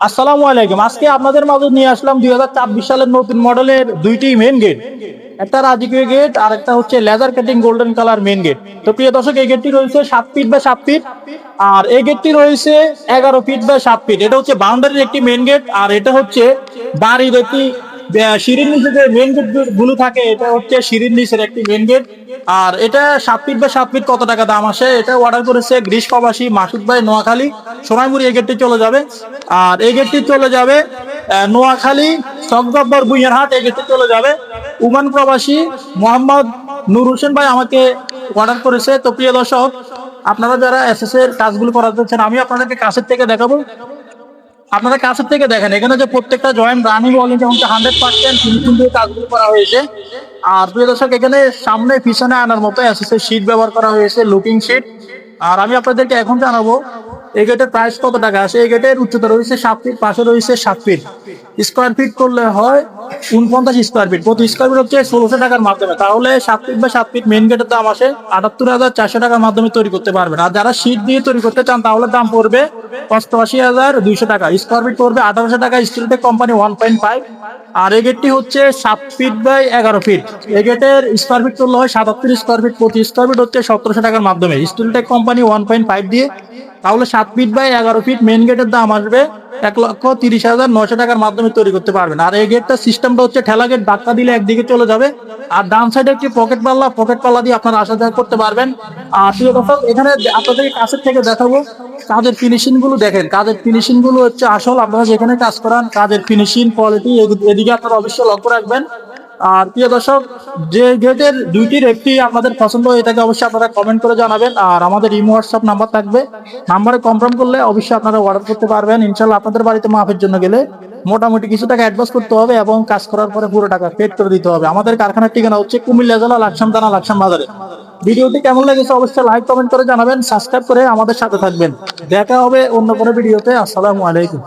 আসসালামু আলাইকুম। আজকে আপনাদের মাঝে নিয়ে আসলাম দুই হাজার ছাব্বিশ সালের নতুন মডেলের দুইটি মেন গেট একটা রাজকীয় গেট আর একটা হচ্ছে laser cutting golden colour main gate তো প্রিয় দর্শক, এই গেটটি রয়েছে সাত ফিট বা সাত ফিট আর এই গেটটি রয়েছে এগারো ফিট বা সাত ফিট এটা হচ্ছে বাউন্ডারির একটি মেন গেট আর এটা হচ্ছে বাড়ির একটি সিঁড়ির নিচে যে মেন গেটগুলো থাকে, এটা হচ্ছে সিঁড়ির নিচের একটি মেন গেট আর এটা সাত ফিট বা সাত ফিট কত টাকা দাম আসে? এটা অর্ডার করেছে গ্রীষ প্রবাসী মাসুদ ভাই নোয়াখালী, সোনাইমুড়ি এই গেটটি চলে যাবে। আর এই গেটটি চলে যাবে নোয়াখালী চকগব্বর বুইয়ারহাট এই গেটটি চলে যাবে। উমান প্রবাসী মোহাম্মদ নূর হোসেন ভাই আমাকে অর্ডার করেছে। তো প্রিয় দর্শক, আপনারা যারা এস এস এর কাজগুলো করাতে চাচ্ছেন আমি আপনাদেরকে কাছের থেকে দেখাবো। আপনারা কাছের থেকে দেখেন, এখানে যে প্রত্যেকটা জয়েন্ট রানিং বলেন যেমন হান্ড্রেড পার্সেন্ট কাজগুলো করা হয়েছে। আর প্রিয় দর্শক, এখানে সামনে পিছনে আনার মতো এসএসএর শীট ব্যবহার করা হয়েছে লুকিং শীট আর আমি আপনাদেরকে এখন জানাব, এই গেটের প্রাইস কত টাকা আছে? এই গেটের উচ্চতা রয়েছে সাত ফিট পাশে রয়েছে সাত ফিট স্কোয়ার ফিট করলে হয় উনপঞ্চাশ স্কোয়ার ফিট প্রতি স্কোয়ার ফিট হচ্ছে ষোলোশো টাকার মাধ্যমে। তাহলে সাত ফিট বা সাত ফিট মেন গেটের দাম আসে আটাত্তর হাজার চারশো টাকার মাধ্যমে তৈরি করতে পারবেন। আর যারা শীট দিয়ে তৈরি করতে চান, তাহলে দাম পড়বে অষ্টআশি হাজার দুইশো টাকা। স্কোয়ার ফিট পড়বে আঠারোশো টাকা Steeltech company one point five আর এই গেটটি হচ্ছে সাত ফিট বাই এগারো ফিট এই গেটের স্কোয়ার ফিট করলে হয় সাতাত্তর স্কোয়ার ফিট প্রতি স্কোয়ার ফিট হচ্ছে সতেরোশো টাকার মাধ্যমে। Steeltech company one point five দিয়ে, তাহলে সাত ফিট বাই এগারো ফিট মেন গেটের দাম আসবে এক লক্ষ তিরিশ হাজার নশো টাকার মাধ্যমে তৈরি করতে পারবেন। আর এই গেটটা সিস্টেমটা হচ্ছে ঠেলা গেট ধাক্কা দিলে একদিকে চলে যাবে। আর ডান সাইডে একটি পকেট পাল্লা পকেট পাল্লা দিয়ে আপনারা আসা যাওয়া করতে পারবেন। আর প্রিয় দর্শক, এখানে আপনাদের কাছের থেকে দেখাবো কাজের ফিনিশিংগুলো দেখেন। কাজের ফিনিশিংগুলো হচ্ছে আসল, আপনারা যেখানে কাজ করান, কাজের ফিনিশিং কোয়ালিটি এদিকে আপনারা অবশ্যই লক্ষ্য রাখবেন। আর প্রিয় দর্শক, যে গেটের দুইটির একটি আপনাদের পছন্দ হয়ে থাকে অবশ্যই আপনারা কমেন্ট করে জানাবেন। আর আমাদের ইমো হোয়াটসঅ্যাপ নাম্বার থাকবে। নাম্বারে কনফার্ম করলে অবশ্যই আপনারা অর্ডার করতে পারবেন। ইনশাল্লাহ আপনাদের বাড়িতে মাপের জন্য গেলে মোটামুটি কিছু টাকা অ্যাডভান্স করতে হবে এবং কাজ করার পরে পুরো টাকা পেড করে দিতে হবে। আমাদের কারখানার ঠিকানা হচ্ছে কুমিল্লা জেলা লাকসাম থানা, লাকসাম বাজারে। ভিডিওটি কেমন লেগেছে অবশ্যই লাইক কমেন্ট করে জানাবেন। সাবস্ক্রাইব করে আমাদের সাথে থাকবেন। দেখা হবে অন্য কোনো ভিডিওতে। আসসালামু আলাইকুম।